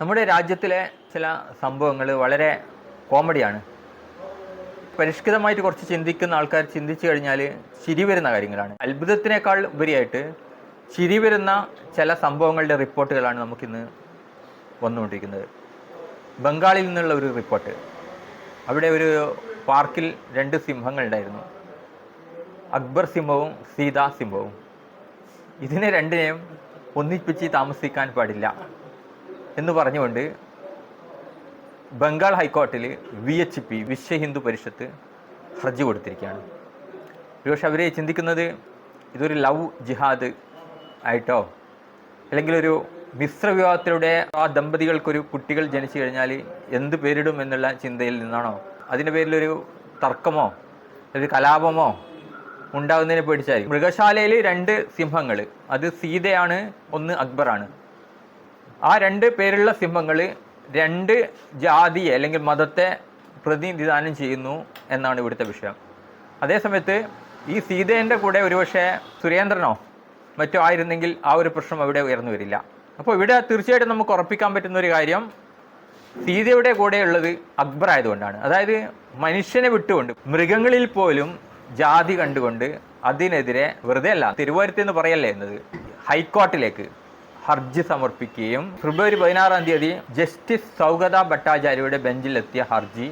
നമ്മുടെ രാജ്യത്തിലെ ചില സംഭവങ്ങൾ വളരെ കോമഡിയാണ്. പരിഷ്കൃതമായിട്ട് കുറച്ച് ചിന്തിക്കുന്ന ആൾക്കാർ ചിന്തിച്ചു കഴിഞ്ഞാൽ ചിരി വരുന്ന കാര്യങ്ങളാണ്. അത്ഭുതത്തിനേക്കാൾ ഉപരിയായിട്ട് ചിരി വരുന്ന ചില സംഭവങ്ങളുടെ റിപ്പോർട്ടുകളാണ് നമുക്കിന്ന് വന്നുകൊണ്ടിരിക്കുന്നത്. ബംഗാളിൽ നിന്നുള്ള ഒരു റിപ്പോർട്ട്. അവിടെ ഒരു പാർക്കിൽ രണ്ട് സിംഹങ്ങൾ ഉണ്ടായിരുന്നു. അക്ബർ സിംഹവും സീതാ സിംഹവും. ഇതിനെ രണ്ടിനെയും ഒന്നിപ്പിച്ച് താമസിക്കാൻ പാടില്ല. എന്ന് പറഞ്ഞുകൊണ്ട് Bengal ഹൈക്കോർട്ടിൽ V H P Vishwa Hindu Parishad ഹർജി കൊടുത്തിരിക്കുകയാണ്. ഒരുപക്ഷെ അവർ ചിന്തിക്കുന്നത് ഇതൊരു ലവ് ജിഹാദ് ആയിട്ടോ അല്ലെങ്കിൽ ഒരു മിശ്ര വിവാഹത്തിലൂടെ ആ ദമ്പതികൾക്കൊരു കുട്ടികൾ ജനിച്ചു കഴിഞ്ഞാൽ എന്ത് പേരിടും എന്നുള്ള ചിന്തയിൽ നിന്നാണോ? അതിന്റെ പേരിലൊരു തർക്കമോ? ഒരു കലാപമോ ഉണ്ടാകുന്നതിനെ പേടിച്ചായിരിക്കും മൃഗശാലയിൽ രണ്ട് സിംഹങ്ങൾ അത് സീതയാണ് ഒന്ന് അക്ബറാണ്. ആ രണ്ട് പേരുള്ള സിംഹങ്ങൾ രണ്ട് ജാതിയെ അല്ലെങ്കിൽ മതത്തെ പ്രതിനിധാനം ചെയ്യുന്നു എന്നാണ് ഇവിടുത്തെ വിഷയം. അതേസമയത്ത് ഈ സീതേന്റെ കൂടെ ഒരുപക്ഷെ സുരേന്ദ്രനോ മറ്റോ ആയിരുന്നെങ്കിൽ ആ ഒരു പ്രശ്നം അവിടെ ഉയർന്നു വരില്ല. അപ്പോൾ ഇവിടെ തീർച്ചയായിട്ടും നമുക്ക് ഉറപ്പിക്കാൻ പറ്റുന്ന ഒരു കാര്യം സീതയുടെ കൂടെ ഉള്ളത് അക്ബർ ആയതുകൊണ്ടാണ്. അതായത് മനുഷ്യനെ വിട്ടുകൊണ്ട് മൃഗങ്ങളിൽ പോലും ജാതി കണ്ടുകൊണ്ട് അതിനെതിരെ വെറുതെ അല്ല തിരുവനന്തപുരത്ത് എന്ന് പറയല്ലേ എന്നത് ഹൈക്കോർട്ടിലേക്ക് ഹർജി സമർപ്പിക്കുകയും ഫെബ്രുവരി പതിനാറാം തീയതി ജസ്റ്റിസ് സൗഗത ഭട്ടാചാര്യയുടെ ബെഞ്ചിലെത്തിയ ഹർജി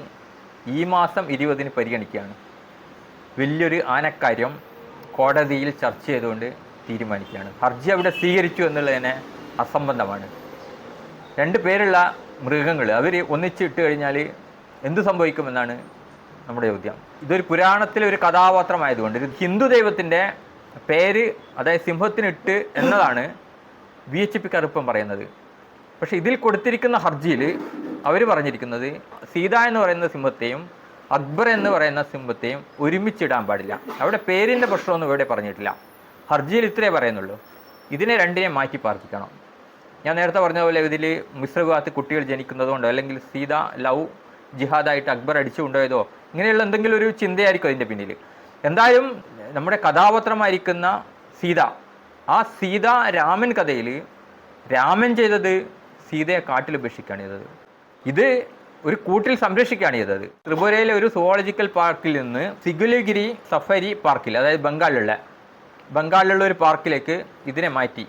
ഈ മാസം ഇരുപതിന് പരിഗണിക്കുകയാണ്. വലിയൊരു ആനക്കാര്യം കോടതിയിൽ ചർച്ച ചെയ്തുകൊണ്ട് തീരുമാനിക്കുകയാണ്. ഹർജി അവിടെ സ്വീകരിച്ചു എന്നുള്ളതിനെ അസംബന്ധമാണ്. രണ്ട് പേരുള്ള മൃഗങ്ങൾ അവർ ഒന്നിച്ചിട്ട് കഴിഞ്ഞാൽ എന്ത് സംഭവിക്കുമെന്നാണ് നമ്മുടെ ചോദ്യം. ഇതൊരു പുരാണത്തിലെ ഒരു കഥാപാത്രമായതുകൊണ്ട് ഹിന്ദു ദൈവത്തിന്റെ പേര് അതായത് സിംഹത്തിനിട്ട് എന്നതാണ് വി എച്ച് പി കറുപ്പം പറയുന്നത്. പക്ഷേ ഇതിൽ കൊടുത്തിരിക്കുന്ന ഹർജിയിൽ അവർ പറഞ്ഞിരിക്കുന്നത് സീത എന്ന് പറയുന്ന സിംഹത്തെയും അക്ബർ എന്ന് പറയുന്ന സിംഹത്തെയും ഒരുമിച്ചിടാൻ പാടില്ല. അവിടെ പേരിന്റെ പ്രശ്നമൊന്നും ഇവിടെ പറഞ്ഞിട്ടില്ല. ഹർജിയിൽ ഇത്രേ പറയുന്നുള്ളൂ. ഇതിനെ രണ്ടിനെ മാറ്റി പാർപ്പിക്കണം. ഞാൻ നേരത്തെ പറഞ്ഞ പോലെ ഇതിൽ മിശ്രഭാഗത്ത് കുട്ടികൾ ജനിക്കുന്നതുകൊണ്ടോ അല്ലെങ്കിൽ സീത ലവ് ജിഹാദായിട്ട് അക്ബർ അടിച്ചു കൊണ്ടുപോയതോ ഇങ്ങനെയുള്ള എന്തെങ്കിലും ഒരു ചിന്തയായിരിക്കും അതിന്റെ പിന്നിൽ. എന്തായാലും നമ്മുടെ കഥാപാത്രമായിരിക്കുന്ന സീത ആ സീത രാമൻ കഥയിൽ രാമൻ ചെയ്തത് സീതയെ കാട്ടിൽ ഉപേക്ഷിക്കുകയാണ് ചെയ്തത്. ഇത് ഒരു കൂട്ടിൽ സംരക്ഷിക്കുകയാണ് ചെയ്തത്. ത്രിപുരയിലെ ഒരു സുവോളജിക്കൽ പാർക്കിൽ നിന്ന് സിഗുലഗിരി സഫാരി പാർക്കിൽ അതായത് ബംഗാളിലുള്ള ബംഗാളിലുള്ള ഒരു പാർക്കിലേക്ക് ഇതിനെ മാറ്റി.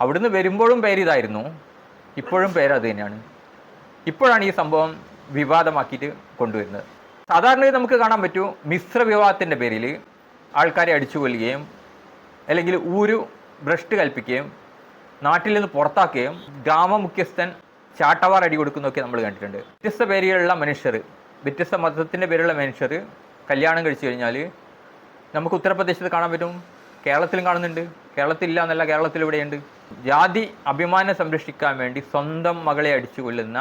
അവിടുന്ന് വരുമ്പോഴും പേരിതായിരുന്നു ഇപ്പോഴും പേര് അത് തന്നെയാണ്. ഇപ്പോഴാണ് ഈ സംഭവം വിവാദമാക്കിയിട്ട് കൊണ്ടുവരുന്നത്. സാധാരണ നമുക്ക് കാണാൻ പറ്റൂ മിശ്ര വിവാഹത്തിന്റെ പേരിൽ ആൾക്കാരെ അടിച്ചു കൊല്ലുകയും അല്ലെങ്കിൽ ഊരു ഭ്രഷ്ട് കൽപ്പിക്കുകയും നാട്ടിൽ നിന്ന് പുറത്താക്കുകയും ഗ്രാമമുഖ്യസ്ഥൻ ചാട്ടവാർ അടി കൊടുക്കുന്നൊക്കെ നമ്മൾ കണ്ടിട്ടുണ്ട്. വ്യത്യസ്ത പേരുകളുള്ള മനുഷ്യർ വ്യത്യസ്ത മതത്തിന്റെ പേരിലുള്ള മനുഷ്യർ കല്യാണം കഴിച്ചു കഴിഞ്ഞാൽ നമുക്ക് ഉത്തർപ്രദേശത്ത് കാണാൻ പറ്റും കേരളത്തിലും കാണുന്നുണ്ട്. കേരളത്തിൽ ഇല്ല എന്നല്ല കേരളത്തിൽ ഇവിടെയുണ്ട്. ജാതി അഭിമാനം സംരക്ഷിക്കാൻ വേണ്ടി സ്വന്തം മകളെ അടിച്ചു കൊല്ലുന്ന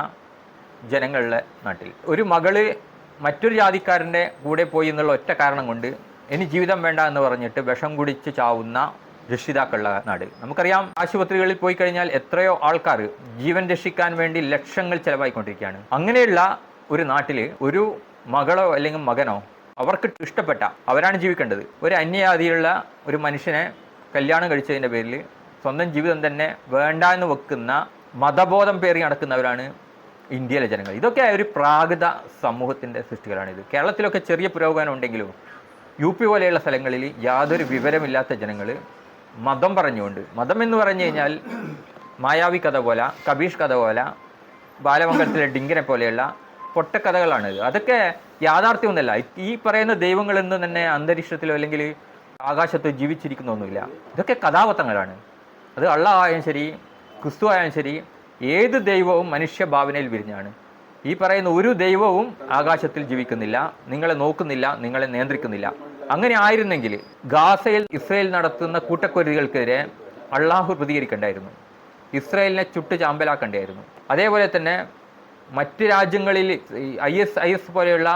ജനങ്ങളുടെ നാട്ടിൽ. ഒരു മകൾ മറ്റൊരു ജാതിക്കാരന്റെ കൂടെ പോയി എന്നുള്ള ഒറ്റ കാരണം കൊണ്ട് ഇനി ജീവിതം വേണ്ട എന്ന് പറഞ്ഞിട്ട് വിഷം കുടിച്ച് ചാവുന്ന രക്ഷിതാക്കളുടെ നാട്. നമുക്കറിയാം ആശുപത്രികളിൽ പോയി കഴിഞ്ഞാൽ എത്രയോ ആൾക്കാർ ജീവൻ രക്ഷിക്കാൻ വേണ്ടി ലക്ഷങ്ങൾ ചെലവായിക്കൊണ്ടിരിക്കുകയാണ്. അങ്ങനെയുള്ള ഒരു നാട്ടിൽ ഒരു മകളോ അല്ലെങ്കിൽ മകനോ അവർക്ക് ഇഷ്ടപ്പെട്ട അവരാണ് ജീവിക്കേണ്ടത്. ഒരു അന്യജാതിയിലുള്ള ഒരു മനുഷ്യനെ കല്യാണം കഴിച്ചതിന്റെ പേരിൽ സ്വന്തം ജീവിതം തന്നെ വേണ്ട എന്ന് വെക്കുന്ന മതബോധം പേറി നടക്കുന്നവരാണ് ഇന്ത്യയിലെ ജനങ്ങൾ. ഇതൊക്കെ ഒരു പ്രാകൃത സമൂഹത്തിന്റെ ഇത് കേരളത്തിലൊക്കെ ചെറിയ പുരോഗമനം ഉണ്ടെങ്കിലും യു പി പോലെയുള്ള സ്ഥലങ്ങളിൽ യാതൊരു വിവരമില്ലാത്ത ജനങ്ങൾ മതം പറഞ്ഞുകൊണ്ട് മതം എന്ന് പറഞ്ഞു കഴിഞ്ഞാൽ മായാവി കഥ പോലെ കബീഷ് കഥ പോലെ ബാലമംഗലത്തിലെ ഡിങ്കിനെ പോലെയുള്ള പൊട്ടക്കഥകളാണ് അതൊക്കെ യാഥാർത്ഥ്യമൊന്നുമല്ല. ഈ പറയുന്ന ദൈവങ്ങളെന്ന് തന്നെ അന്തരീക്ഷത്തിലോ അല്ലെങ്കിൽ ആകാശത്തോ ജീവിച്ചിരിക്കുന്നൊന്നുമില്ല. ഇതൊക്കെ കഥാപാത്രങ്ങളാണ് അത് അള്ള ആയാലും ശരി ക്രിസ്തു ആയാലും ശരി ഏത് ദൈവവും മനുഷ്യഭാവനയിൽ വിരിഞ്ഞാണ്. ഈ പറയുന്ന ഒരു ദൈവവും ആകാശത്തിൽ ജീവിക്കുന്നില്ല നിങ്ങളെ നോക്കുന്നില്ല നിങ്ങളെ നിയന്ത്രിക്കുന്നില്ല. അങ്ങനെ ആയിരുന്നെങ്കിൽ ഗാസയിൽ ഇസ്രയേൽ നടത്തുന്ന കൂട്ടക്കൊരുതികൾക്കെതിരെ അള്ളാഹു പ്രതികരിക്കേണ്ടായിരുന്നു. ഇസ്രയേലിനെ ചുട്ട് ചാമ്പലാക്കണ്ടായിരുന്നു. അതേപോലെ തന്നെ മറ്റ് രാജ്യങ്ങളിൽ ഐ എസ് ഐ എസ് പോലെയുള്ള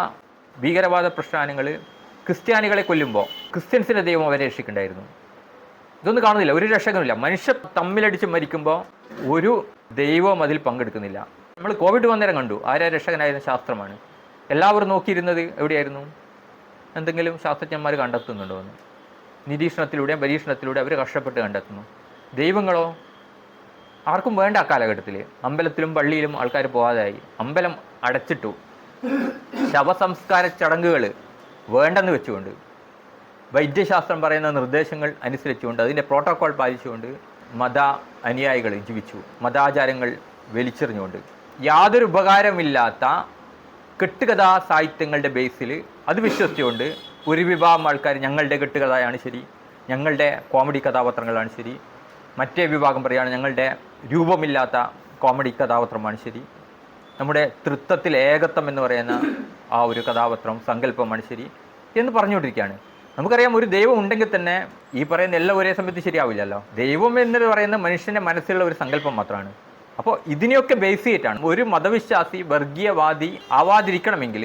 ഭീകരവാദ പ്രസ്ഥാനങ്ങൾ ക്രിസ്ത്യാനികളെ കൊല്ലുമ്പോൾ ക്രിസ്ത്യൻസിന്റെ ദൈവം അവരെ രക്ഷിക്കണ്ടായിരുന്നു. ഇതൊന്നും കാണുന്നില്ല. ഒരു രക്ഷകനുമില്ല. മനുഷ്യർ തമ്മിലടിച്ച് മരിക്കുമ്പോൾ ഒരു ദൈവം അതിൽ പങ്കെടുക്കുന്നില്ല. നമ്മൾ കോവിഡ് വന്നേരം കണ്ടു. ആരാ രക്ഷകനായിരുന്ന ശാസ്ത്രമാണ്. എല്ലാവരും നോക്കിയിരുന്നത് എവിടെയായിരുന്നു? എന്തെങ്കിലും ശാസ്ത്രജ്ഞന്മാർ കണ്ടെത്തുന്നുണ്ടോ എന്ന്. നിരീക്ഷണത്തിലൂടെയും പരീക്ഷണത്തിലൂടെ അവർ കഷ്ടപ്പെട്ട് കണ്ടെത്തുന്നു. ദൈവങ്ങളോ? ആർക്കും വേണ്ട ആ കാലഘട്ടത്തിൽ അമ്പലത്തിലും പള്ളിയിലും ആൾക്കാർ പോകാതായി അമ്പലം അടച്ചിട്ടു. ശവസംസ്കാര ചടങ്ങുകൾ വേണ്ടെന്ന് വെച്ചുകൊണ്ട്. വൈദ്യശാസ്ത്രം പറയുന്ന നിർദ്ദേശങ്ങൾ അനുസരിച്ചുകൊണ്ട് അതിന്റെ പ്രോട്ടോകോൾ പാലിച്ചുകൊണ്ട് മത അനുയായികൾ ജീവിച്ചു. മതാചാരങ്ങൾ വലിച്ചെറിഞ്ഞുകൊണ്ട്. യാതൊരു ഉപകാരമില്ലാത്ത കെട്ടുകഥാ സാഹിത്യങ്ങളുടെ ബേസിൽ അത് വിശ്വസിച്ചുകൊണ്ട് ഒരു വിഭാഗം ആൾക്കാർ ഞങ്ങളുടെ കെട്ടുകഥയാണ് ശരി ഞങ്ങളുടെ കോമഡി കഥാപാത്രങ്ങളാണ് ശരി മറ്റേ വിഭാഗം പറയുകയാണ് ഞങ്ങളുടെ രൂപമില്ലാത്ത കോമഡി കഥാപാത്രമാണ് ശരി നമ്മുടെ തൃത്വത്തിൽ ഏകത്വം എന്ന് പറയുന്ന ആ ഒരു കഥാപാത്രം സങ്കല്പമാണ് ശരി എന്ന് പറഞ്ഞുകൊണ്ടിരിക്കുകയാണ്. നമുക്കറിയാം ഒരു ദൈവം ഉണ്ടെങ്കിൽ തന്നെ ഈ പറയുന്ന എല്ലാം ഒരേ സമയത്ത് ശരിയാവില്ലല്ലോ. ദൈവം എന്ന് പറയുന്ന മനുഷ്യന്റെ മനസ്സിലുള്ള ഒരു സങ്കല്പം മാത്രമാണ്. അപ്പോൾ ഇതിനെയൊക്കെ ബേസ് ചെയ്തിട്ടാണ് ഒരു മതവിശ്വാസി വർഗീയവാദി ആവാതിരിക്കണമെങ്കിൽ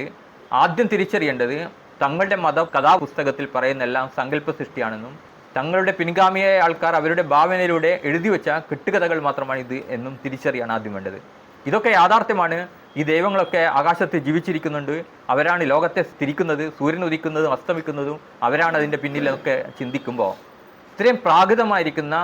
ആദ്യം തിരിച്ചറിയേണ്ടത് തങ്ങളുടെ മത കഥാപുസ്തകത്തിൽ പറയുന്ന എല്ലാം സങ്കല്പ സൃഷ്ടിയാണെന്നും തങ്ങളുടെ പിൻഗാമിയായ ആൾക്കാർ അവരുടെ ഭാവനയിലൂടെ എഴുതി വെച്ച കെട്ടുകഥകൾ മാത്രമാണ് ഇത് എന്നും തിരിച്ചറിയാണ് ആദ്യം വേണ്ടത്. ഇതൊക്കെ യാഥാർത്ഥ്യമാണ്. ഈ ദൈവങ്ങളൊക്കെ ആകാശത്ത് ജീവിച്ചിരിക്കുന്നുണ്ട്. അവരാണ് ലോകത്തെ സ്ഥിരിക്കുന്നത് സൂര്യൻ ഉദിക്കുന്നതും അസ്തമിക്കുന്നതും. അവരാണ് അതിന്റെ പിന്നിലൊക്കെ ചിന്തിക്കുമ്പോൾ. ഇത്രയും പ്രാകൃതമായിരിക്കുന്ന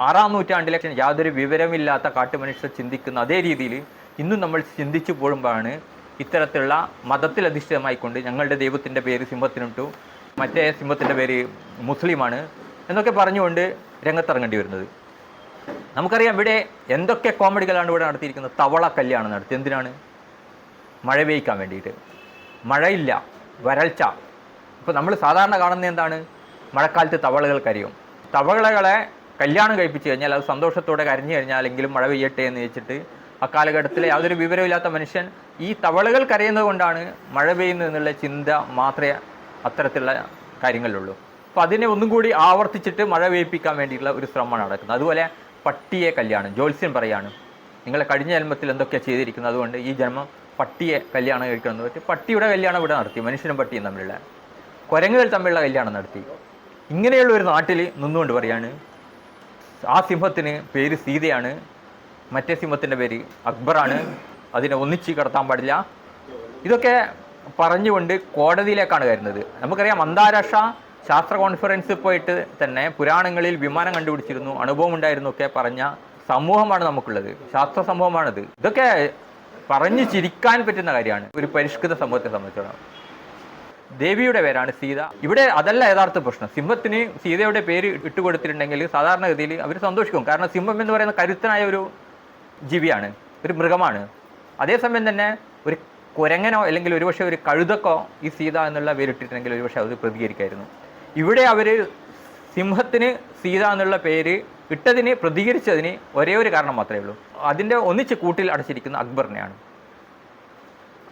ആറാം നൂറ്റാണ്ടിലെ യാതൊരു വിവരമില്ലാത്ത കാട്ടുമനുഷ്യർ ചിന്തിക്കുന്ന അതേ രീതിയിൽ ഇന്നും നമ്മൾ ചിന്തിച്ചു പോകുമ്പോഴാണ് ഇത്തരത്തിലുള്ള മതത്തിൽ അധിഷ്ഠിതമായിക്കൊണ്ട് ഞങ്ങളുടെ ദൈവത്തിന്റെ പേര് സിംഹത്തിനിട്ടു മറ്റേ സിംഹത്തിന്റെ പേര് മുസ്ലിമാണ് എന്നൊക്കെ പറഞ്ഞുകൊണ്ട് രംഗത്തിറങ്ങേണ്ടി വരുന്നത്. നമുക്കറിയാം ഇവിടെ എന്തൊക്കെ കോമഡികളാണ് ഇവിടെ നടത്തിയിരിക്കുന്നത്? തവള കല്യാണം നടത്തി. എന്തിനാണ്? മഴ പെയ്ക്കാൻ വേണ്ടിയിട്ട്. മഴയില്ല വരൾച്ച. ഇപ്പോൾ നമ്മൾ സാധാരണ കാണുന്നത് എന്താണ്? മഴക്കാലത്ത് തവളകൾ തവളകളെ കല്യാണം കഴിപ്പിച്ചു കഴിഞ്ഞാൽ അത് സന്തോഷത്തോടെ കരഞ്ഞു കഴിഞ്ഞാൽ അല്ലെങ്കിലും മഴ പെയ്യട്ടെ എന്ന് വെച്ചിട്ട് ആ കാലഘട്ടത്തിൽ യാതൊരു വിവരമില്ലാത്ത മനുഷ്യൻ ഈ തവളകൾ കരയുന്നത് കൊണ്ടാണ് മഴ പെയ്യുന്നത് എന്നുള്ള ചിന്ത മാത്രമേ അത്തരത്തിലുള്ള കാര്യങ്ങളിലുള്ളൂ. അപ്പോൾ അതിനെ ഒന്നും കൂടി ആവർത്തിച്ചിട്ട് മഴ പെയ്യിപ്പിക്കാൻ വേണ്ടിയിട്ടുള്ള ഒരു ശ്രമമാണ് നടക്കുന്നത്. അതുപോലെ പട്ടിയെ കല്യാണം ജ്യോത്സ്യം പറയാണ്. നിങ്ങളെ കഴിഞ്ഞ ജന്മത്തിൽ എന്തൊക്കെയാണ് ചെയ്തിരിക്കുന്നത്? അതുകൊണ്ട് ഈ ജന്മം പട്ടിയെ കല്യാണം കഴിക്കണം എന്ന് പറ്റി പട്ടിയുടെ കല്യാണം ഇവിടെ നടത്തി മനുഷ്യനും പട്ടിയും തമ്മിലുള്ള കുരങ്ങുകൾ തമ്മിലുള്ള കല്യാണം നടത്തി. ഇങ്ങനെയുള്ള ഒരു നാട്ടിൽ നിന്നുകൊണ്ട് പറയാണ് ആ സിംഹത്തിന് പേര് സീതയാണ്. മറ്റേ സിംഹത്തിന്റെ പേര് അക്ബറാണ്. അതിനെ ഒന്നിച്ച് കടത്താൻ പാടില്ല. ഇതൊക്കെ പറഞ്ഞുകൊണ്ട് കോടതിയിലേക്കാണ് വരുന്നത് നമുക്കറിയാം അന്താരാഷ്ട്ര ശാസ്ത്ര കോൺഫറൻസിൽ പോയിട്ട് തന്നെ പുരാണങ്ങളിൽ വിമാനം കണ്ടുപിടിച്ചിരുന്നു അനുഭവം ഉണ്ടായിരുന്നു ഒക്കെ പറഞ്ഞ സമൂഹമാണ് നമുക്കുള്ളത്. ശാസ്ത്ര സമൂഹമാണിത്. ഇതൊക്കെ പറഞ്ഞു ചിരിക്കാൻ പറ്റുന്ന കാര്യമാണ്. ഒരു പരിഷ്കൃത സമൂഹത്തെ സംബന്ധിച്ചിടത്തോളം ദേവിയുടെ പേരാണ് സീത. ഇവിടെ അതല്ല യഥാർത്ഥ പ്രശ്നം. സിംഹത്തിന് സീതയുടെ പേര് ഇട്ടുകൊടുത്തിട്ടുണ്ടെങ്കിൽ സാധാരണഗതിയിൽ അവർ സന്തോഷിക്കും. കാരണം സിംഹം എന്ന് പറയുന്ന കരുത്തനായ ഒരു ജീവിയാണ്. ഒരു മൃഗമാണ്. അതേസമയം തന്നെ ഒരു കുരങ്ങനോ അല്ലെങ്കിൽ ഒരുപക്ഷെ ഒരു കഴുതക്കോ ഈ സീത എന്നുള്ള പേരിട്ടിട്ടുണ്ടെങ്കിൽ ഒരുപക്ഷെ അത് പ്രതികരിക്കായിരുന്നു. ഇവിടെ അവർ സിംഹത്തിന് സീത എന്നുള്ള പേര് ഇട്ടതിന് പ്രതികരിച്ചതിന് ഒരേ ഒരു കാരണം മാത്രമേ ഉള്ളൂ. അതിന്റെ ഒന്നിച്ച് കൂട്ടിൽ അടച്ചിരിക്കുന്ന അക്ബറിനെയാണ്.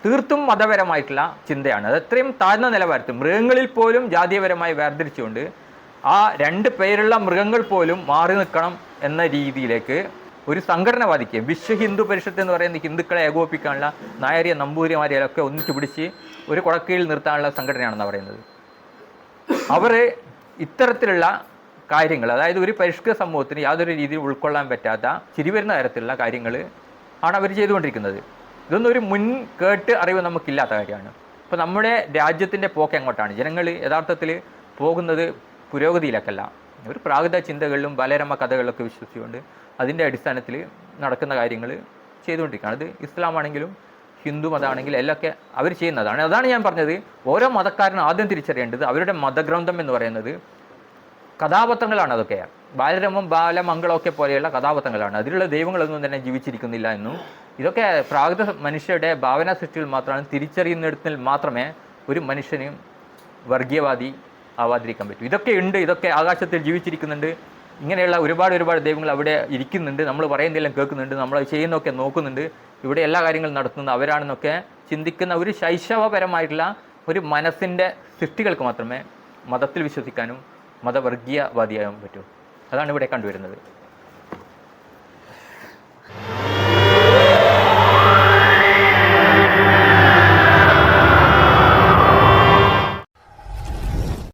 തീർത്തും മതപരമായിട്ടുള്ള ചിന്തയാണ്. അത് അത്രയും താഴ്ന്ന നിലവാരത്തിൽ മൃഗങ്ങളിൽ പോലും ജാതീയപരമായി വേർതിരിച്ചുകൊണ്ട് ആ രണ്ട് പേരുള്ള മൃഗങ്ങൾ പോലും മാറി നിൽക്കണം എന്ന രീതിയിലേക്ക് ഒരു സംഘടന വിശ്വ ഹിന്ദു പരിഷത്ത് എന്ന് പറയുന്ന ഹിന്ദുക്കളെ ഏകോപിപ്പിക്കാനുള്ള നായരിയ നമ്പൂതിരിമാരെയൊക്കെ ഒന്നിച്ചു പിടിച്ച് ഒരു കുടക്കീഴിൽ നിർത്താനുള്ള സംഘടനയാണെന്ന് പറയുന്നത്. അവർ ഇത്തരത്തിലുള്ള കാര്യങ്ങൾ അതായത് ഒരു പരിഷ്കൃത സമൂഹത്തിന് യാതൊരു രീതിയിൽ ഉൾക്കൊള്ളാൻ പറ്റാത്ത ചിരിവരുന്ന തരത്തിലുള്ള കാര്യങ്ങൾ ആണ് അവർ ചെയ്തുകൊണ്ടിരിക്കുന്നത്. ഇതൊന്നും ഒരു മുൻ കേട്ട് അറിവ് നമുക്കില്ലാത്ത കാര്യമാണ്. ഇപ്പോൾ നമ്മുടെ രാജ്യത്തിന്റെ പോക്ക് എങ്ങോട്ടാണ്? ജനങ്ങൾ യഥാർത്ഥത്തിൽ പോകുന്നത് പുരോഗതിയിലേക്കല്ല. ഒരു പ്രാകൃത ചിന്തകളിലും ബാലരമ കഥകളിലൊക്കെ വിശ്വസിച്ചുകൊണ്ട് അതിന്റെ അടിസ്ഥാനത്തിൽ നടക്കുന്ന കാര്യങ്ങൾ ചെയ്തുകൊണ്ടിരിക്കുകയാണ്. അത് ഇസ്ലാം ആണെങ്കിലും ഹിന്ദു മതമാണെങ്കിലും എല്ലൊക്കെ അവർ ചെയ്യുന്നതാണ്. അതാണ് ഞാൻ പറഞ്ഞത്. ഓരോ മതക്കാരനും ആദ്യം തിരിച്ചറിയേണ്ടത് അവരുടെ മതഗ്രന്ഥം എന്ന് പറയുന്നത് കഥാപാത്രങ്ങളാണ് അതൊക്കെ. ബാലരമം ബാലമംഗളമൊക്കെ പോലെയുള്ള കഥാപാത്രങ്ങളാണ്. അതിലുള്ള ദൈവങ്ങളൊന്നും തന്നെ ജീവിച്ചിരിക്കുന്നില്ല എന്നും ഇതൊക്കെ പ്രാകൃത മനുഷ്യരുടെ ഭാവനാ സൃഷ്ടികൾ മാത്രമാണ് തിരിച്ചറിയുന്നിടത്തിൽ മാത്രമേ ഒരു മനുഷ്യന് വർഗീയവാദി ആവാതിരിക്കാൻ പറ്റൂ. ഇതൊക്കെ ഉണ്ട് ഇതൊക്കെ ആകാശത്തിൽ ജീവിച്ചിരിക്കുന്നുണ്ട്. ഇങ്ങനെയുള്ള ഒരുപാട് ഒരുപാട് ദൈവങ്ങൾ അവിടെ ഇരിക്കുന്നുണ്ട്. നമ്മൾ പറയുന്നതെല്ലാം കേൾക്കുന്നുണ്ട് നമ്മൾ ചെയ്യുന്നൊക്കെ നോക്കുന്നുണ്ട്. ഇവിടെ എല്ലാ കാര്യങ്ങളും നടത്തുന്നത് അവരാണെന്നൊക്കെ ചിന്തിക്കുന്ന ഒരു ശൈശവപരമായിട്ടുള്ള ഒരു മനസ്സിന്റെ സൃഷ്ടികൾക്ക് മാത്രമേ മതത്തിൽ വിശ്വസിക്കാനും മതവർഗീയവാദിയാകാൻ പറ്റൂ. അതാണ് ഇവിടെ കണ്ടുവരുന്നത്.